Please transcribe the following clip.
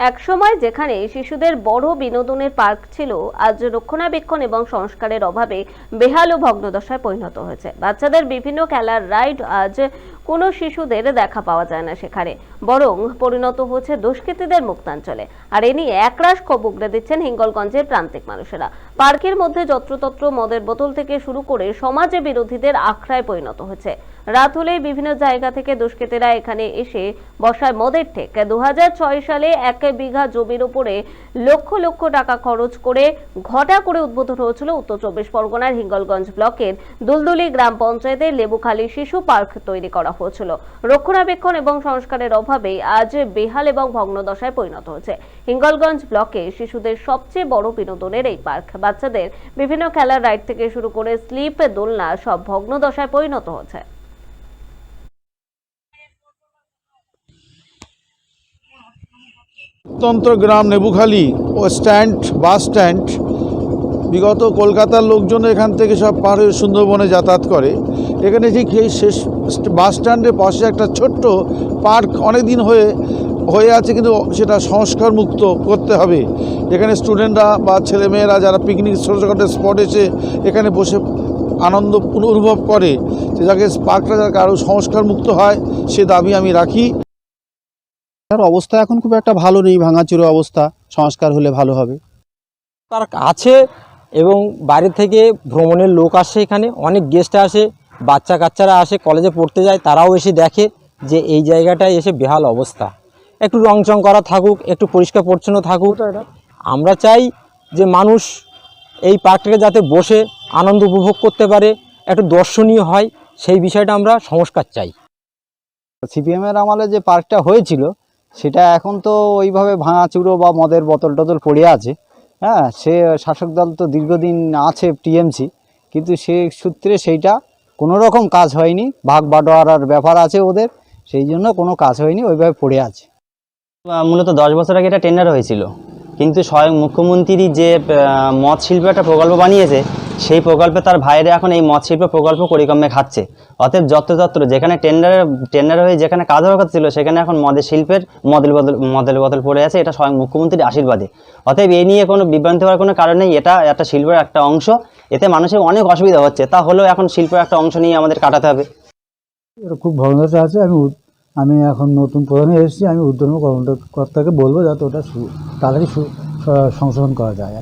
একসময় যেখানে শিশুদের বড় বিনোদনের পার্ক ছিল, আজ রক্ষণাবেক্ষণ এবং সংস্কারের অভাবে বেহাল ও ভগ্নদশায় পরিণত হয়েছে। বাচ্চাদের বিভিন্ন খেলার রাইড আজ কোনো শিশুদের দেখা পাওয়া যায় না সেখানে। বরং পরিণত হচ্ছে দুষ্কৃতীদের মুক্তাঞ্চলে। আর এ নিয়ে একরাশ ক্ষোভ দিচ্ছেন হিঙ্গলগঞ্জের প্রান্তিক মানুষেরা। পার্কের মধ্যে যত্রতত্র মদের বোতল থেকে শুরু করে সমাজে বিরোধীদের আখড়ায় পরিণত হচ্ছে। রাত হলেই বিভিন্ন জায়গা থেকে দুষ্কৃতীরা এখানে এসে বসায় মদের ঠেক। দু হাজার ছয় সালে এক বিঘা জমির উপরে লক্ষ লক্ষ টাকা খরচ করে ঘটা করে উদ্বোধন হয়েছিল উত্তর চব্বিশ পরগনার হিঙ্গলগঞ্জ ব্লকের দুলদুলি গ্রাম পঞ্চায়েতের লেবুখালী শিশু পার্ক তৈরি করা। হয়েছিল। রক্ষণাবেক্ষণ এবং সংস্কারের অভাবে আজ বেহাল এবং ভগ্নদশায় পরিণত হচ্ছে হিঙ্গলগঞ্জ ব্লকে শিশুদের সবচেয়ে বড় বিনোদনের এই পার্ক। বাচ্চাদের বিভিন্ন খেলার রাইড থেকে শুরু করে স্লিপ, দোলনা সব ভগ্নদশায় পরিণত হচ্ছে তন্ত্র গ্রাম নেবুখালি ও স্ট্যান্ড, বাস স্ট্যান্ড, বিগত কলকাতার লোকজন এখান থেকে সব হয়ে সুন্দরবনে যাতায়াত করে। এখানে ঠিক এই শেষ বাস স্ট্যান্ডের পাশে একটা ছোট্ট পার্ক অনেক দিন হয়ে হয়ে আছে কিন্তু সেটা সংস্কার মুক্ত করতে হবে। এখানে স্টুডেন্টরা বা ছেলেমেয়েরা যারা পিকনিক ছোটো ছোটোখাটো স্পট এসে এখানে বসে আনন্দ অনুভব করে যে যাকে পার্কটা যাতে আরও সংস্কার মুক্ত হয় সে দাবি আমি রাখি। তার অবস্থা এখন খুব একটা ভালো নেই ভাঙাচুরো অবস্থা সংস্কার হলে ভালো হবে। পার্ক আছে এবং বাইরে থেকে ভ্রমণের লোক আসে এখানে অনেক গেস্ট আসে। বাচ্চা কাচ্চারা আসে কলেজে পড়তে যায় তারাও এসে দেখে যে এই জায়গাটায় এসে বেহাল অবস্থা। একটু রং চং করা থাকুক একটু পরিষ্কার পরিচ্ছন্ন থাকুক। আমরা চাই যে মানুষ এই পার্কটাকে যাতে বসে আনন্দ উপভোগ করতে পারে একটু দর্শনীয় হয় সেই বিষয়টা আমরা সংস্কার চাই। সিপিএমের আমলে যে পার্কটা হয়েছিল সেটা এখন তো ওইভাবে ভাঙাচুরো বা মদের বোতল টতল পড়ে আছে। হ্যাঁ সে শাসক দল তো দীর্ঘদিন আছে টিএমসি কিন্তু সে সূত্রে সেইটা কোনো রকম কাজ হয়নি ভাগ বাটোয়ারার ব্যাপার আছে ওদের, সেই জন্য কোনো কাজ হয়নি, ওইভাবে পড়ে আছে। মূলত দশ বছর আগে এটা টেন্ডার হয়েছিল। কিন্তু স্বয়ং মুখ্যমন্ত্রী যে মৎ শিল্প একটা প্রকল্প বানিয়েছে, সেই প্রকল্পে তার ভাইরা এখন এই মৎ শিল্প প্রকল্প পরিক্রমে খাচ্ছে। অতএব যত্রতত্র যেখানে টেন্ডারে টেন্ডার হয়ে যেখানে কাজ হওয়ার ছিল, সেখানে এখন মদের শিল্পের মদের বদল মদের বদল পড়ে আছে, এটা স্বয়ং মুখ্যমন্ত্রীর আশীর্বাদে। অতএব এই নিয়ে কোনো বিভ্রান্তি হওয়ার কোনো কারণ নেই, এটা একটা শিল্পের একটা অংশ। এতে মানুষের অনেক অসুবিধা হচ্ছে। তা হলেও এখন শিল্পের একটা অংশ নিয়ে আমাদের কাটাতে হবে। খুব ভগ্নতা আছে। আমি আমি এখন নতুন প্রধানে এসেছি। আমি উদ্যম কর্মকর্তাকে বলব যাতে ওটা তাড়াতাড়ি সংশোধন করা যায়